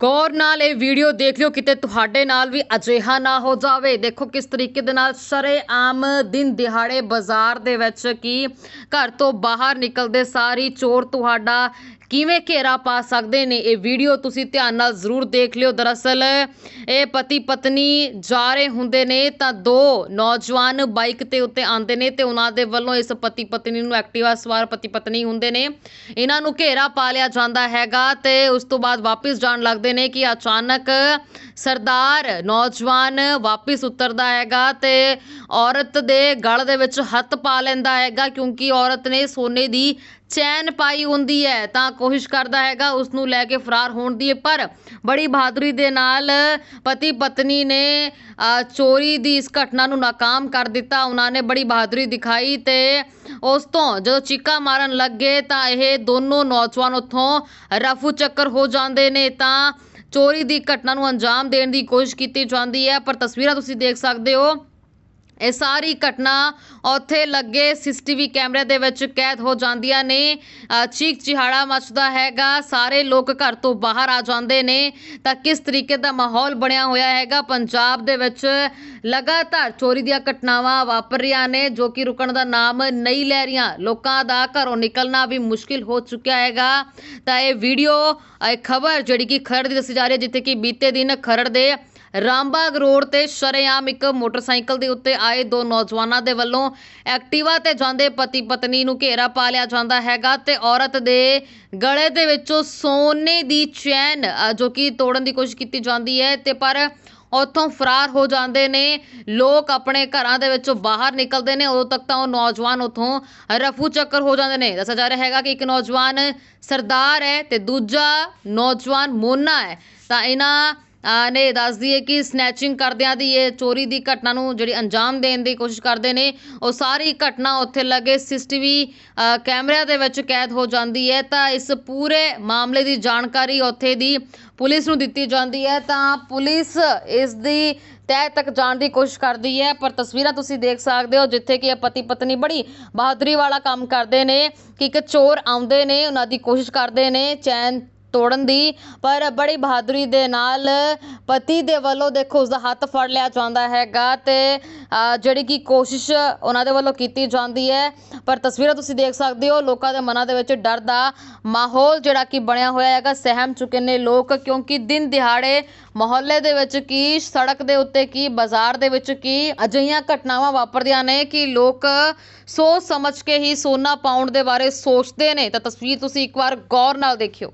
ਗੌਰ ਨਾਲ ਇਹ ਵੀਡੀਓ ਦੇਖ ਲਿਓ, ਕਿਤੇ ਤੁਹਾਡੇ ਨਾਲ ਵੀ ਅਜਿਹਾ ਨਾ ਹੋ ਜਾਵੇ। ਦੇਖੋ ਕਿਸ ਤਰੀਕੇ ਦੇ ਨਾਲ ਸ਼ਰੇਆਮ ਦਿਨ ਦਿਹਾੜੇ ਬਾਜ਼ਾਰ ਦੇ ਵਿੱਚ ਕੀ ਘਰ ਤੋਂ ਬਾਹਰ ਨਿਕਲਦੇ ਸਾਰੀ ਚੋਰ ਤੁਹਾਡਾ ਕਿਵੇਂ ਘੇਰਾ ਪਾ ਸਕਦੇ ਨੇ ਇਹ ਵੀਡੀਓ? ਤੁਸੀਂ ਧਿਆਨ ਨਾਲ ਜ਼ਰੂਰ ਦੇਖ ਲਿਓ। ਦਰਅਸਲ, ਇਹ ਪਤੀ ਪਤਨੀ ਜਾ ਰਹੇ ਹੁੰਦੇ ਨੇ ਤਾਂ ਦੋ ਨੌਜਵਾਨ ਬਾਈਕ ਤੇ ਉੱਤੇ ਆਉਂਦੇ ਨੇ ਤੇ ਉਹਨਾਂ ਦੇ ਵੱਲੋਂ ਇਸ ਪਤੀ ਪਤਨੀ ਨੂੰ ਐਕਟਿਵਾ ਸਵਾਰ ਪਤੀ ਪਤਨੀ ਹੁੰਦੇ ਨੇ। ਇਹਨਾਂ ਨੂੰ ਘੇਰਾ ਪਾ ਲਿਆ ਜਾਂਦਾ ਹੈਗਾ ਤੇ ਉਸ ਤੋਂ ਬਾਅਦ ਵਾਪਸ ਜਾਣ ਲੱਗਦੇ ਨੇ ਕਿ ਅਚਾਨਕ ਸਰਦਾਰ ਨੌਜਵਾਨ ਵਾਪਸ ਉਤਰਦਾ ਹੈਗਾ ਤੇ ਔਰਤ ਦੇ ਗਲ ਦੇ ਵਿੱਚ ਹੱਥ ਪਾ ਲੈਂਦਾ ਹੈਗਾ ਕਿਉਂਕਿ ਔਰਤ ਨੇ ਸੋਨੇ ਦੀ ਚੈਨ ਪਾਈ ਹੁੰਦੀ ਹੈ, ਤਾਂ ਕੋਸ਼ਿਸ਼ ਕਰਦਾ ਹੈਗਾ ਉਸ ਨੂੰ ਲੈ ਕੇ ਫਰਾਰ ਹੋਣ ਦੀ, ਪਰ ਬੜੀ ਬਹਾਦਰੀ ਦੇ ਨਾਲ ਪਤੀ ਪਤਨੀ ਨੇ ਚੋਰੀ ਦੀ ਇਸ ਘਟਨਾ ਨੂੰ ਨਾਕਾਮ ਕਰ ਦਿੱਤਾ। ਉਹਨਾਂ ਨੇ ਬੜੀ ਬਹਾਦਰੀ ਦਿਖਾਈ ਤੇ ਉਸ ਤੋਂ ਜਦੋਂ ਚੀਕਾ ਮਾਰਨ ਲੱਗੇ ਤਾਂ ਇਹ ਦੋਨੋਂ ਨੌਜਵਾਨ ਉੱਥੋਂ ਰਫੂ ਚੱਕਰ ਹੋ ਜਾਂਦੇ ਨੇ, ਤਾਂ ਚੋਰੀ ਦੀ ਘਟਨਾ ਨੂੰ ਅੰਜਾਮ ਦੇਣ ਦੀ ਕੋਸ਼ਿਸ਼ ਕੀਤੀ ਜਾਂਦੀ ਹੈ। ਪਰ ਤਸਵੀਰਾਂ ਤੁਸੀਂ ਦੇਖ ਸਕਦੇ ਹੋ। ਇਹ ਸਾਰੀ ਘਟਨਾ ਉੱਥੇ ਲੱਗੇ ਸੀਸੀਟੀਵੀ ਕੈਮਰੇ ਦੇ ਵਿੱਚ ਕੈਦ ਹੋ ਜਾਂਦੀਆਂ ਨੇ। ਅ, ਚੀਕ ਚਿਹਾੜਾ ਮਚਦਾ ਹੈਗਾ। ਸਾਰੇ ਲੋਕ ਘਰ ਤੋਂ ਬਾਹਰ ਆ ਜਾਂਦੇ ਨੇ। ਤਾਂ ਕਿਸ ਤਰੀਕੇ ਦਾ ਮਾਹੌਲ ਬਣਿਆ ਹੋਇਆ ਹੈਗਾ? ਪੰਜਾਬ ਦੇ ਵਿੱਚ ਲਗਾਤਾਰ ਚੋਰੀ ਦੀਆਂ ਘਟਨਾਵਾਂ ਵਾਪਰ ਰਹੀਆਂ ਨੇ ਜੋ ਕਿ ਰੁਕਣ ਦਾ ਨਾਮ ਨਹੀਂ ਲੈ ਰਹੀਆਂ। ਲੋਕਾਂ ਦਾ ਘਰੋਂ ਨਿਕਲਣਾ ਵੀ ਮੁਸ਼ਕਿਲ ਹੋ ਚੁੱਕਿਆ ਹੈਗਾ। ਤਾਂ ਇਹ ਵੀਡੀਓ ਇਹ ਖਬਰ ਜਿਹੜੀ ਕਿ ਖਰੜ ਦੀ ਦੱਸੀ ਜਾ ਰਹੀ ਹੈ ਜਿੱਥੇ ਕਿ ਬੀਤੇ ਦਿਨ ਖਰੜ ਦੇ ਰਾਮਬਾਗ ਰੋਡ ਤੇ ਸ਼ਰੇਆਮ ਇੱਕ ਮੋਟਰਸਾਈਕਲ ਦੇ ਉੱਤੇ ਆਏ ਦੋ ਨੌਜਵਾਨਾਂ ਦੇ ਵੱਲੋਂ ਐਕਟਿਵਾ ਤੇ ਜਾਂਦੇ ਪਤੀ ਪਤਨੀ ਨੂੰ ਘੇਰਾ ਪਾ ਲਿਆ ਜਾਂਦਾ ਹੈਗਾ ਤੇ ਔਰਤ ਦੇ ਗਲੇ ਦੇ ਵਿੱਚੋਂ ਸੋਨੇ ਦੀ ਚੈਨ ਜੋ ਕਿ ਤੋੜਨ ਦੀ ਕੋਸ਼ਿਸ਼ ਕੀਤੀ ਜਾਂਦੀ ਹੈ ਤੇ ਪਰ ਉੱਥੋਂ ਫਰਾਰ ਹੋ ਜਾਂਦੇ ਨੇ। ਲੋਕ ਆਪਣੇ ਘਰਾਂ ਦੇ ਵਿੱਚੋਂ ਬਾਹਰ ਨਿਕਲਦੇ ਨੇ। ਉਦੋਂ ਤੱਕ ਤਾਂ ਉਹ ਨੌਜਵਾਨ ਉੱਥੋਂ ਰਫੂ ਚੱਕਰ ਹੋ ਜਾਂਦੇ ਨੇ। ਦੱਸਿਆ ਜਾ ਰਿਹਾ ਹੈਗਾ ਕਿ ਇੱਕ ਨੌਜਵਾਨ ਸਰਦਾਰ ਹੈ ਤੇ ਦੂਜਾ ਨੌਜਵਾਨ ਮੋਨਾ ਹੈ। ਤਾਂ ਇਹਨਾਂ ਨੇ ਦੱਸ ਦਈਏ ਕਿ ਸਨੈਚਿੰਗ ਕਰਦਿਆਂ ਦੀ ਇਹ ਚੋਰੀ ਦੀ ਘਟਨਾ ਨੂੰ ਜਿਹੜੀ ਅੰਜਾਮ ਦੇਣ ਦੀ ਕੋਸ਼ਿਸ਼ ਕਰਦੇ ਨੇ, ਉਹ ਸਾਰੀ ਘਟਨਾ ਉੱਥੇ ਲੱਗੇ ਸੀਸੀਟੀਵੀ ਕੈਮਰਿਆਂ ਦੇ ਵਿੱਚ ਕੈਦ ਹੋ ਜਾਂਦੀ ਹੈ। ਤਾਂ ਇਸ ਪੂਰੇ ਮਾਮਲੇ ਦੀ ਜਾਣਕਾਰੀ ਉੱਥੇ ਦੀ ਪੁਲਿਸ ਨੂੰ ਦਿੱਤੀ ਜਾਂਦੀ ਹੈ। ਤਾਂ ਪੁਲਿਸ ਇਸ ਦੀ ਤਹਿ ਤੱਕ ਜਾਣ ਦੀ ਕੋਸ਼ਿਸ਼ ਕਰਦੀ ਹੈ, ਪਰ ਤਸਵੀਰਾਂ ਤੁਸੀਂ ਦੇਖ ਸਕਦੇ ਹੋ, ਜਿੱਥੇ ਕਿ ਇਹ ਪਤੀ ਪਤਨੀ ਬੜੀ ਬਹਾਦਰੀ ਵਾਲਾ ਕੰਮ ਕਰਦੇ ਨੇ, ਕਿ ਇੱਕ ਚੋਰ ਆਉਂਦੇ ਨੇ, ਉਹਨਾਂ ਦੀ ਕੋਸ਼ਿਸ਼ ਕਰਦੇ ਨੇ, ਚੈਨ ਤੋੜਨ ਦੀ, ਪਰ ਬੜੀ ਬਹਾਦਰੀ ਦੇ ਨਾਲ ਪਤੀ ਦੇ ਵੱਲੋਂ ਦੇਖੋ ਉਸ ਦਾ ਹੱਥ ਫੜ ਲਿਆ ਜਾਂਦਾ ਹੈਗਾ ਤੇ ਜਿਹੜੀ ਕਿ ਕੋਸ਼ਿਸ਼ ਉਹਨਾਂ ਦੇ ਵੱਲੋਂ ਕੀਤੀ ਜਾਂਦੀ ਹੈ। ਪਰ ਤਸਵੀਰਾਂ ਤੁਸੀਂ ਦੇਖ ਸਕਦੇ ਹੋ, ਲੋਕਾਂ ਦੇ ਮਨਾਂ ਦੇ ਵਿੱਚ ਡਰ ਦਾ ਮਾਹੌਲ ਜਿਹੜਾ ਕਿ ਬਣਿਆ ਹੋਇਆ ਹੈਗਾ, ਸਹਿਮ ਚੁੱਕੇ ਨੇ ਲੋਕ, ਕਿਉਂਕਿ ਦਿਨ ਦਿਹਾੜੇ ਮੁਹੱਲੇ ਦੇ ਵਿੱਚ ਕੀ, ਸੜਕ ਦੇ ਉੱਤੇ ਕੀ, ਬਾਜ਼ਾਰ ਦੇ ਵਿੱਚ ਕੀ, ਅਜਿਹੀਆਂ ਘਟਨਾਵਾਂ ਵਾਪਰਦੀਆਂ ਨੇ ਕਿ ਲੋਕ ਸੋਚ ਸਮਝ ਕੇ ਹੀ ਸੋਨਾ ਪਾਉਣ ਦੇ ਬਾਰੇ ਸੋਚਦੇ ਨੇ। ਤਾਂ ਤਸਵੀਰ ਤੁਸੀਂ ਇੱਕ ਵਾਰ ਗੌਰ ਨਾਲ ਦੇਖਿਓ।